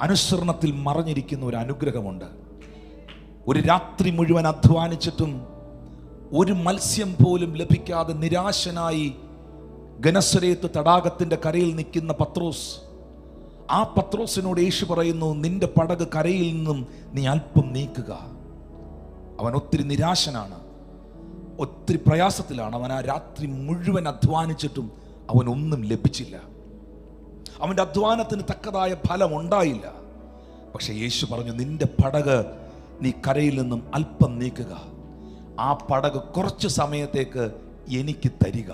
അനുസരണത്തിൽ മറഞ്ഞിരിക്കുന്ന ഒരു അനുഗ്രഹമുണ്ട്. ഒരു രാത്രി മുഴുവൻ അധ്വാനിച്ചിട്ടും ഒരു മത്സ്യം പോലും ലഭിക്കാതെ നിരാശനായി ഗനസ്വരയത്ത് തടാകത്തിന്റെ കരയിൽ നിൽക്കുന്ന പത്രോസ് ആ പത്രോസിനോട് യേശു പറയുന്നു നിന്റെ പടക് കരയിൽ നിന്നും നീ അല്പം നീക്കുക. അവൻ ഒത്തിരി നിരാശനാണ് ഒത്തിരി പ്രയാസത്തിലാണ്. അവൻ ആ രാത്രി മുഴുവൻ അധ്വാനിച്ചിട്ടും അവനൊന്നും ലഭിച്ചില്ല. അവന്റെ അധ്വാനത്തിന് തക്കതായ ഫലം ഉണ്ടായില്ല. പക്ഷെ യേശു പറഞ്ഞു നിന്റെ പടക് നീ കരയിൽ നിന്നും അല്പം നീക്കുക. ആ പടക് കുറച്ച് സമയത്തേക്ക് എനിക്ക് തരിക.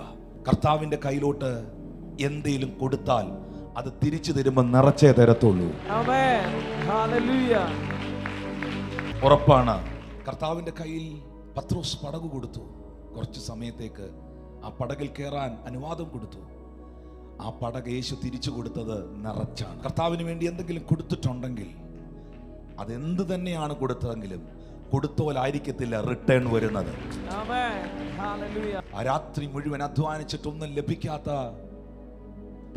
കർത്താവിന്റെ കയ്യിലോട്ട് എന്തേലും കൊടുത്താൽ അത് തിരിച്ചു തരുമ്പോൾ നിറച്ചേ തരത്തുള്ളൂ. ഉറപ്പാണ് കർത്താവിന്റെ കയ്യിൽ പത്രോസ് പടക് കൊടുത്തു. കുറച്ച് സമയത്തേക്ക് ആ പടകിൽ കയറാൻ അനുവാദം കൊടുത്തു. ആ പടക യേശു തിരിച്ചു കൊടുത്തത് നിറച്ചാണ്. കർത്താവിന് വേണ്ടി എന്തെങ്കിലും കൊടുത്തിട്ടുണ്ടെങ്കിൽ അതെന്ത് തന്നെയാണ് കൊടുത്തതെങ്കിലും കൊടുത്തോലായിരിക്കത്തില്ല റിട്ടേൺ വരുന്നത്. ആ രാത്രി മുഴുവൻ അധ്വാനിച്ചിട്ടൊന്നും ലഭിക്കാത്ത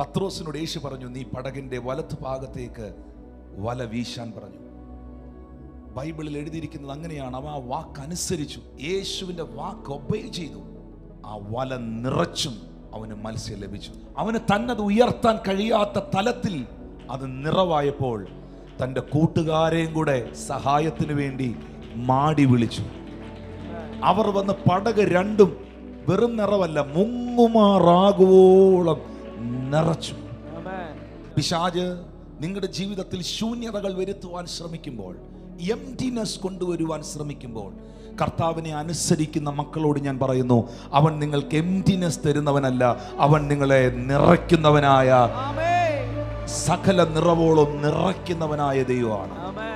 പത്രോസിനോട് യേശു പറഞ്ഞു നീ പടകിന്റെ വലത്ത് ഭാഗത്തേക്ക് വല വീശാൻ പറഞ്ഞു. ബൈബിളിൽ എഴുതിയിരിക്കുന്നത് അങ്ങനെയാണ്. അവ ആ വാക്ക് അനുസരിച്ചു. യേശുവിന്റെ വാക്ക് ഒബേ ചെയ്തു. ആ വല നിറച്ചും അവന് മത്സ്യം ലഭിച്ചു. അവന് തന്നത് ഉയർത്താൻ കഴിയാത്ത തലത്തിൽ അത് നിറവായപ്പോൾ തന്റെ കൂട്ടുകാരെയും കൂടെ സഹായത്തിന് വേണ്ടി മാടി വിളിച്ചു. അവർ വന്ന് പടക് രണ്ടും വെറും നിറവല്ല മുങ്ങുമാറാകുവോളം നിറച്ചു. പിശാജ് നിങ്ങളുടെ ജീവിതത്തിൽ ശൂന്യതകൾ വരുത്തുവാൻ ശ്രമിക്കുമ്പോൾ എംറ്റിനെസ് കൊണ്ടുവരുവാൻ ശ്രമിക്കുമ്പോൾ കർത്താവിനെ അനുസരിക്കുന്ന മക്കളോട് ഞാൻ പറയുന്നു അവൻ നിങ്ങൾക്ക് എംറ്റിനെസ് തരുന്നവനല്ല അവൻ നിങ്ങളെ നിറയ്ക്കുന്നവനായ. സകല നിറവോളം നിറയ്ക്കുന്നവനായ ദൈവമാണ്.